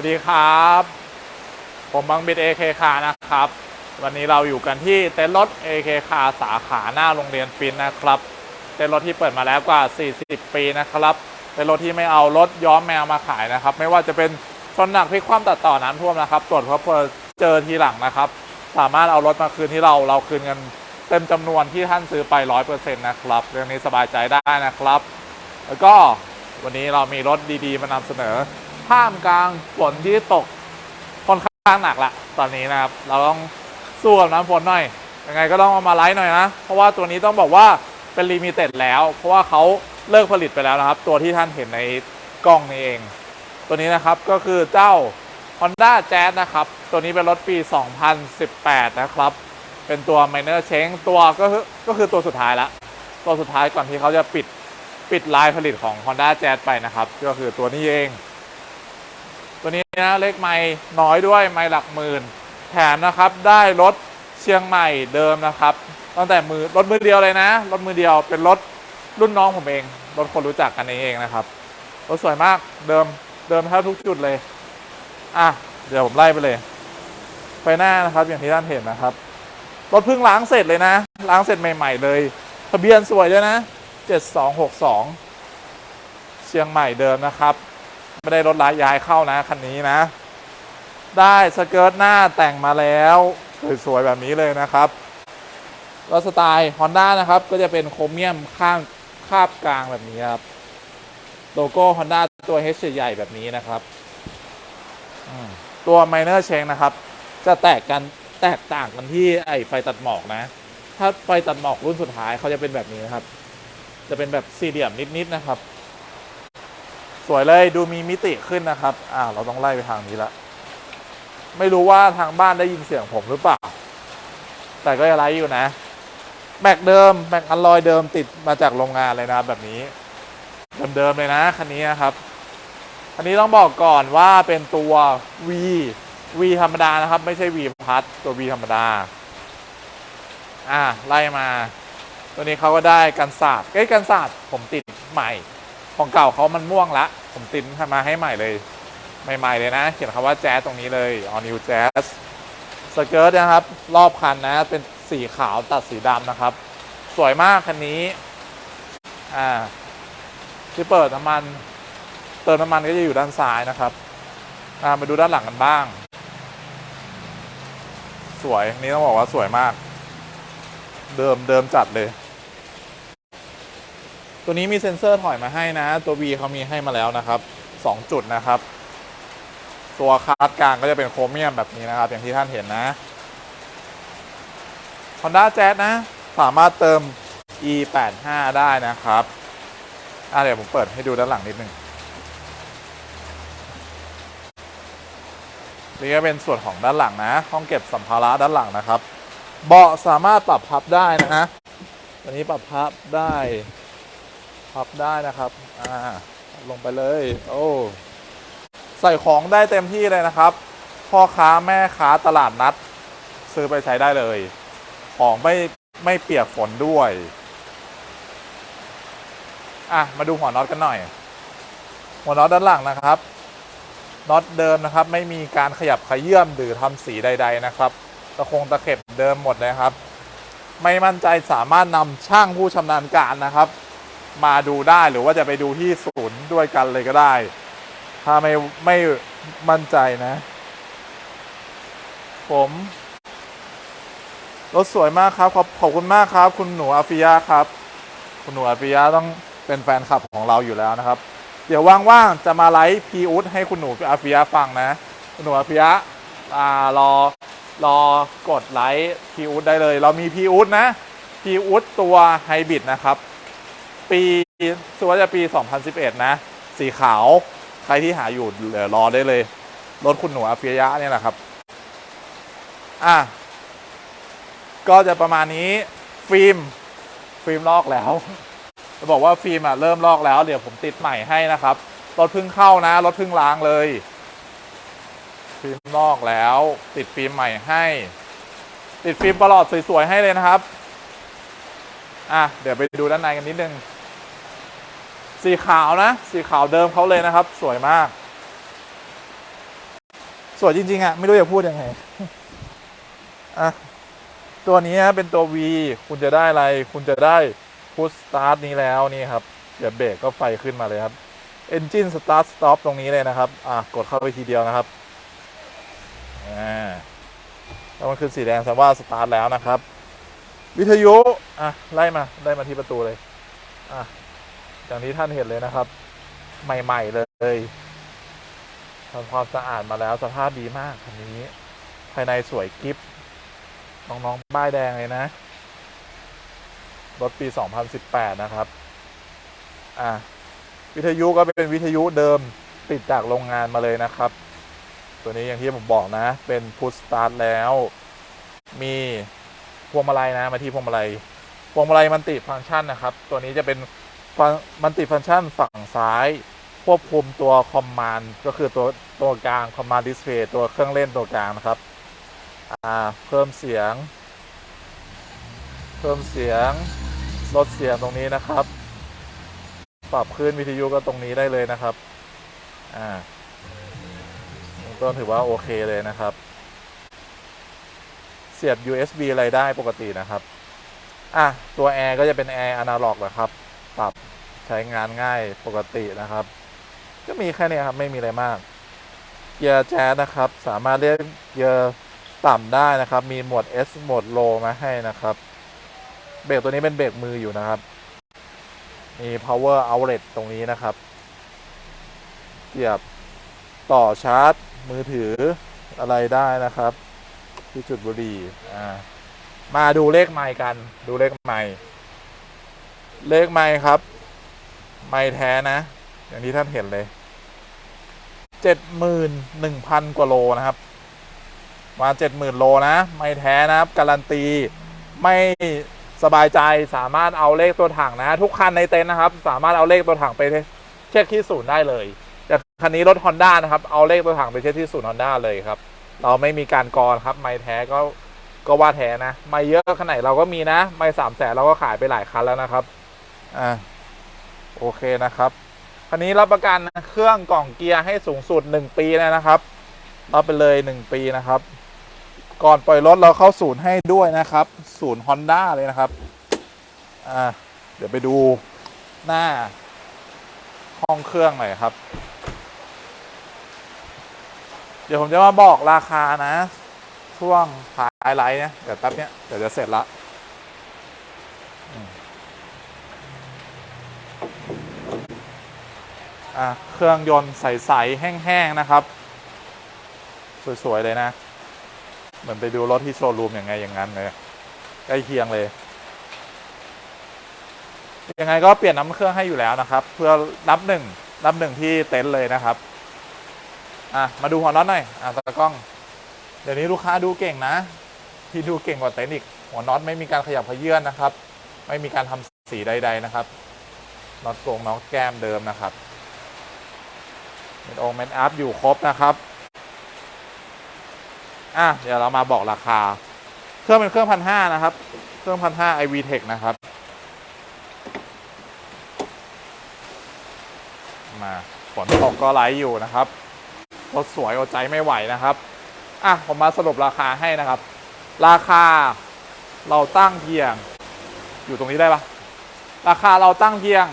วัสดีครับ ผมบังบิด AK คานะครับ วันนี้เราอยู่กันที่เต็นท์รถ AK คาสาขาหน้าโรงเรียนฟินนะครับ เต็นท์รถที่เปิดมาแล้วกว่า 40 ปีนะครับเป็นรถที่ไม่เอารถย้อมแมวมาขายนะครับ ไม่ว่าจะเป็นชนหนักพิกคว่ำตัดต่อน้ำท่วมนะครับ ตรวจพบเจอทีหลังนะครับ สามารถเอารถมาคืนที่เรา เราคืนเงินเต็มจำนวนที่ท่านซื้อไป 100%นะครับ เรื่องนี้สบายใจได้นะครับ แล้วก็วันนี้เรามีรถดีๆ มานำเสนอ ท่ามกลางฝนที่ตกค่อนข้างหนักละตอนนี้นะครับ เราต้องสู้กับน้ำฝนหน่อย ยังไงก็ต้องเอามาไลฟ์หน่อยนะ เพราะว่าตัวนี้ต้องบอกว่าเป็นลิมิเต็ดแล้ว เพราะว่าเขาเลิกผลิตไปแล้วนะครับ ตัวที่ท่านเห็นในกล้องนี้เอง ตัวนี้นะครับก็คือเจ้า Honda Jazz นะครับ ตัวนี้เป็นรถปี 2018 นะครับ เป็นตัว Minor Change ตัวก็คือก็คือตัวสุดท้ายละ ตัวสุดท้ายก่อนที่เขาจะปิดปิดลายผลิตของ Honda Jazz ไปนะครับ ก็คือตัวนี้เอง นี้นะเลขไม่น้อยด้วยไม่หลักหมื่น แถมนะครับได้รถเชียงใหม่เดิมนะครับ ตั้งแต่มือรถมือเดียวเลยนะ รถมือเดียวเป็นรถรุ่นน้องผมเอง รถคนรู้จักกันเองนะครับ รถสวยมากเดิมเดิมแทบทุกจุดเลย อะ เดี๋ยวผมไล่ไปเลย ไฟหน้านะครับ อย่างที่ท่านเห็นนะครับ รถเพิ่งล้างเสร็จเลยนะ ล้างเสร็จใหม่ ๆ เลย ทะเบียนสวยด้วยนะ 7262 เชียงใหม่เดิมนะครับ ไม่ได้รถลายย้ายเข้านะ คันนี้นะ ได้สเกิร์ตหน้าแต่งมาแล้วสวยๆแบบนี้เลยนะครับรถสไตล์ Honda นะครับ ก็จะเป็นโครเมียมข้างคาบกลางแบบนี้ครับ โลโก้ Honda ตัว H ใหญ่แบบนี้นะครับ ตัว Minor Change นะครับ จะแตกกันแตกต่างกันที่ไอไฟตัดหมอกนะ ถ้าไฟตัดหมอกรุ่นสุดท้ายเขาจะเป็นแบบนี้นะครับ จะเป็นแบบสี่เหลี่ยมนิดๆนะครับ สวยเลยดูมีมิติขึ้นนะครับ อ่า เราต้องไล่ไปทางนี้ละไม่รู้ว่าทางบ้านได้ยินเสียงผมหรือเปล่า แต่ก็ยังไลฟ์อยู่นะ แม็กเดิม แม็กอัลลอยเดิมติดมาจากโรงงานเลยนะครับแบบนี้เดิมๆเลยนะคันนี้นะครับอันนี้ต้องบอกก่อนว่าเป็นตัว V V ธรรมดานะครับ ไม่ใช่ V พัดตัว V ธรรมดา อ่าไล่มา ตัวนี้เขาก็ได้กันศาสตร์เอ้กันศาสตร์ผมติดใหม่ ของเก่าเขามันม่วงละ ผมติดมาให้ใหม่เลย ใหม่ ๆ เลยนะ เขียนคำว่าแจ๊สตรงนี้เลย all new jazz สเกิร์ตนะครับ รอบคันนะ เป็นสีขาวตัดสีดำนะครับ สวยมากคันนี้ อ่า ที่เปิดน้ำมัน เติมน้ำมันก็จะอยู่ด้านซ้ายนะครับมาดูด้านหลังกันบ้าง สวยนนี้ต้องบอกว่าสวยมาก เดิมเดิมจัดเลย ตัวนี้มีเซ็นเซอร์ถอยมาให้นะ ตัว V เขามีให้มาแล้วนะครับ 2 จุดนะครับ ตัวคาร์ดกลางก็จะเป็นโครเมียมแบบนี้นะครับ อย่างที่ท่านเห็นนะ Honda Jazz นะ สามารถเติม E85 ได้นะครับอะเดี๋ยวผมเปิดให้ดูด้านหลังนิดนึงนี่ก็เป็นส่วนของด้านหลังนะ ห้องเก็บสัมภาระด้านหลังนะครับ เบาะสามารถปรับพับได้นะฮะ ตัวนี้ปรับพับได้ พับได้นะครับอ่าลงไปเลย โอ้ใส่ของได้เต็มที่เลยนะครับ พ่อค้าแม่ค้าตลาดนัด ซื้อไปใช้ได้เลย ของไม่ไม่เปียกฝนด้วยอะมาดูหัวน็อตกันหน่อย หัวน็อตด้านหลังนะครับน็อตเดิมนะครับ ไม่มีการขยับขยื่มหรือทำสีใด ๆนะครับตะคงตะเข็บเดิมหมดเลยครับ ไม่มั่นใจสามารถนำช่างผู้ชำนาญการนะครับ มาดูได้หรือว่าจะไปดูที่ศูนย์ด้วยกันเลยก็ได้ ถ้าไม่ไม่มั่นใจนะ ผมรถสวยมากครับ ขอบขอบคุณมากครับ คุณหนูอาฟิยะครับ คุณหนูอาฟิยะต้องเป็นแฟนคลับของเราอยู่แล้วนะครับ เดี๋ยวว่างๆจะมาไลฟ์พีอุดให้คุณหนูอาฟิยะฟังนะคุณหนูอาฟิยะอ่ารอรอกดไลค์พีอุดได้เลย เรามีพีอุดนะพีอุดตัวไฮบริดนะครับ ปีสุว่าจะปี 2011 นะ สีขาว ใครที่หาอยู่เดี๋ยวรอได้เลย รถคุณหนูอาฟิยะเนี่ยแหละครับ อะ ก็จะประมาณนี้ ฟิล์ม ฟิล์มลอกแล้ว จะบอกว่าฟิล์มอะเริ่มลอกแล้ว เดี๋ยวผมติดใหม่ให้นะครับ รถเพิ่งเข้านะ รถเพิ่งล้างเลย ฟิล์มลอกแล้ว ติดฟิล์มใหม่ให้ ติดฟิล์มประหลอดสวยๆให้เลยนะครับ อะ เดี๋ยวไปดูด้านในกันนิดนึง สีขาวนะ สีขาวเดิมเขาเลยนะครับ สวยมาก สวยจริง ๆอะ ไม่รู้จะพูดยังไงอะตัวนี้เป็นตัว V คุณจะได้อะไร คุณจะได้พุชสตาร์ทนี้แล้วนี่ครับเดี๋ยวเบรกก็ไฟขึ้นมาเลยครับ Engine Start Stop ตรงนี้เลยนะครับ อะ กดเข้าไปทีเดียวนะครับอ่าแล้วมันคือสีแดงแสดงว่าสตาร์ทแล้วนะครับ วิทยุ อะ ไล่มา ไล่มาที่ประตูเลย อะ อย่างที่ท่านเห็นเลยนะครับ ใหม่ ๆ เลยทำความสะอาดมาแล้วสภาพดีมากคันนี้ ภายในสวยกิฟน้องๆป้ายแดงเลยนะ รถปี 2018 นะครับ อะวิทยุก็เป็นวิทยุเดิมติดจากโรงงานมาเลยนะครับ ตัวนี้อย่างที่ผมบอกนะ เป็นพุชสตาร์ทแล้ว มีพวงมาลัยนะ มาที่พวงมาลัย พวงมาลัยมันติฟังก์ชันนะครับ ตัวนี้จะเป็น มันติฟังก์ชันฝั่งซ้าย ควบคุมตัวคอมมานด์ก็คือตัวตัวกลางคอมมานด์ดิสเพย์ตัวเครื่องเล่นตัวกลางนะครับอ่าเพิ่มเสียง เพิ่มเสียงลดเสียงตรงนี้นะครับ ปรับขึ้นวิทยุก็ตรงนี้ได้เลยนะครับอ่าต้นถือว่าโอเคเลยนะครับ เสียบ USB อะไรได้ปกตินะครับ อะ ตัวแอร์ก็จะเป็นแอร์อนาล็อกนะครับ ปรับใช้งานง่ายปกตินะครับ ก็มีแค่นี้ครับไม่มีอะไรมาก เกียร์แจ๊สนะครับ สามารถเรียกเกียร์ต่ำได้นะครับ มีโหมด S โหมด Low มาให้นะครับ เบรกตัวนี้เป็นเบรกมืออยู่นะครับ มี power outlet ตรงนี้นะครับเสียบต่อชาร์จ มือถืออะไรได้นะครับ ที่จุดบุหรี่อ่ามาดูเลขไมค์กัน ดูเลขไมค์ เลขไมค์ครับ ไมค์แท้นะ อย่างที่ท่านเห็นเลยเจ็ดหมื่นหนึ่งพันกว่าโลนะครับ มาเจ็ดหมื่นโลนะ ไม่แท้นะครับ การันตี ไม่สบายใจสามารถเอาเลขตัวถังนะ ทุกคันในเต็นท์นะครับ สามารถเอาเลขตัวถังไปเช็คที่ศูนย์ได้เลยแต่คันนี้รถ Honda นะครับ เอาเลขตัวถังไปเช็คที่ศูนย์ Honda เลยครับ เราไม่มีการกรครับ ไม่แท้ก็ก็ว่าแท้นะ ไม่เยอะขนาดไหนเราก็มีนะ ไม่สามแสนเราก็ขายไปหลายคันแล้วนะครับ อ่าโอเคนะครับคันนี้รับประกันเครื่องกล่องเกียร์ให้สูงสุด 1 ปีเลยนะครับรับไปเลย 1 ปีนะครับ ก่อนปล่อยรถเราเข้าศูนย์ให้ด้วยนะครับ ศูนย์ Honda เลยนะครับอ่าเดี๋ยวไปดูหน้า ห้องเครื่องหน่อยครับ เดี๋ยวผมจะมาบอกราคานะ ช่วงท้ายไลฟ์เนี่ยเดี๋ยวแป๊บเนี้ยเดี๋ยวจะเสร็จละอืมอะ เครื่องยนต์ใสๆแห้งๆนะครับ สวย ๆ เลยนะ เหมือนไปดูรถที่โชว์รูมอย่างไงอย่างนั้นเลยใกล้เคียงเลย ยังไงก็เปลี่ยนน้ำเครื่องให้อยู่แล้วนะครับ เพื่อนับหนึ่งนับหนึ่งที่เต็นท์เลยนะครับอะมาดูหัวน็อตหน่อยอะตากล้อง เดี๋ยวนี้ลูกค้าดูเก่งนะ ที่ดูเก่งกว่าเต็นท์อีกหัวน็อตไม่มีการขยับขยื่นนะครับ ไม่มีการทำสีใด ๆ นะครับน็อตโกงน็อตแก้มเดิมนะครับ เม็ดองเม็ดอัพอยู่ครบนะครับ อะเดี๋ยวเรามาบอกราคา เครื่องเป็นเครื่องพันห้านะครับ เครื่องพันห้าไอวีเทคนะครับ มาฝนตกก็ไหลอยู่นะครับรถสวยอดใจไม่ไหวนะครับ อะผมมาสรุปราคาให้นะครับ ราคาเราตั้งเพียง อยู่ตรงนี้ได้ปะราคาเราตั้งเพียง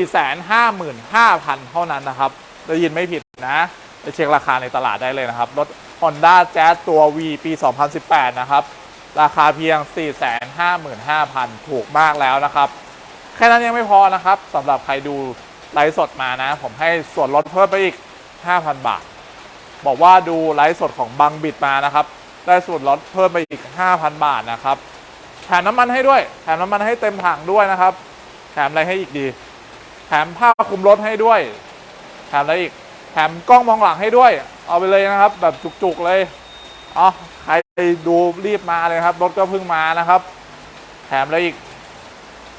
455,000 เท่านั้นนะครับ ได้ยินไม่ผิดนะไปเช็คราคาในตลาดได้เลยนะครับ รถ Honda Jazz ตัว V ปี 2018 นะครับ ราคาเพียง 455,000 ถูกมากแล้วนะครับ แค่นั้นยังไม่พอนะครับสำหรับใครดูไลฟ์สดมานะ ผมให้ส่วนลดเพิ่มไปอีก 5,000 บาท บอกว่าดูไลฟ์สดของบังบิดมานะครับ ได้ส่วนลดเพิ่มไปอีก 5,000 บาทนะครับ แถมน้ำมันให้ด้วย แถมน้ำมันให้เต็มถังด้วยนะครับ แถมอะไรให้อีกดี แถมผ้าคลุมรถให้ด้วย แถมอะไรอีกแถมกล้องมองหลังให้ด้วย เอาไปเลยนะครับ แบบจุกๆเลยอ๋อใครดูรีบมาเลยครับ รถก็เพิ่งมานะครับ แถมอะไรอีก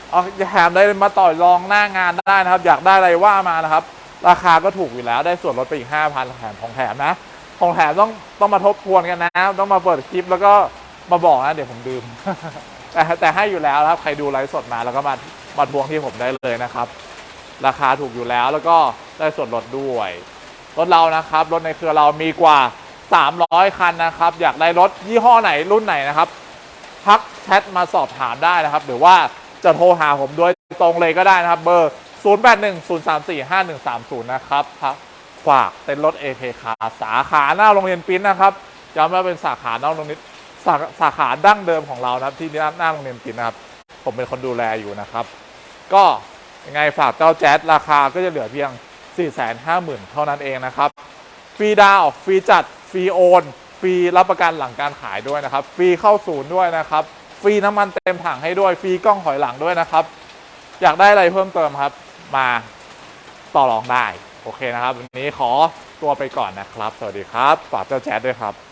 เอาแถมได้มาต่อยรองหน้างานได้นะครับ อยากได้อะไรว่ามานะครับ ราคาก็ถูกอยู่แล้วได้ส่วนลดไปอีก5,000แถมของแถมนะ ของแถมต้องต้องมาทบทวนกันนะ ต้องมาเปิดคลิปแล้วก็มาบอกนะ เดี๋ยวผมดื่มแต่แต่ให้อยู่แล้วครับ ใครดูไลฟ์สดมาแล้วก็มามาทวงที่ผมได้เลยนะครับ ราคาถูกอยู่แล้วแล้วก็ ได้ส่วนลดด้วย รถเรานะครับ รถในเครือเรามีกว่า 300 คันนะครับ อยากได้รถยี่ห้อไหนรุ่นไหนนะครับทักแชทมาสอบถามได้นะครับ หรือว่าจะโทรหาผมโดยตรงเลยก็ได้นะครับ เบอร์ 0810345130 นะครับพักฝากเต็นรถ AK คาสาขาหน้าโรงเรียนปิ้นนะครับย้ำว่าเป็นสาขาหน้าโรงเรียนสาสาขาดั้งเดิมของเรานะครับ ที่หน้าโรงเรียนปิ้นนะครับ ผมเป็นคนดูแลอยู่นะครับ ก็ยังไงฝากเจ้าแจ๊สราคาก็จะเหลือเพียง 450,000 เท่านั้นเองนะครับ ฟรีดาวฟรีจัด ฟรีโอน ฟรีรับประกันหลังการขายด้วยนะครับ ฟรีเข้าศูนย์ด้วยนะครับ ฟรีน้ำมันเต็มถังให้ด้วย ฟรีกล้องถอยหลังด้วยนะครับ อยากได้อะไรเพิ่มเติมครับ มาต่อรองได้ โอเคนะครับ วันนี้ขอตัวไปก่อนนะครับ สวัสดีครับ ฝากเจ้าแจ๊ดด้วยครับ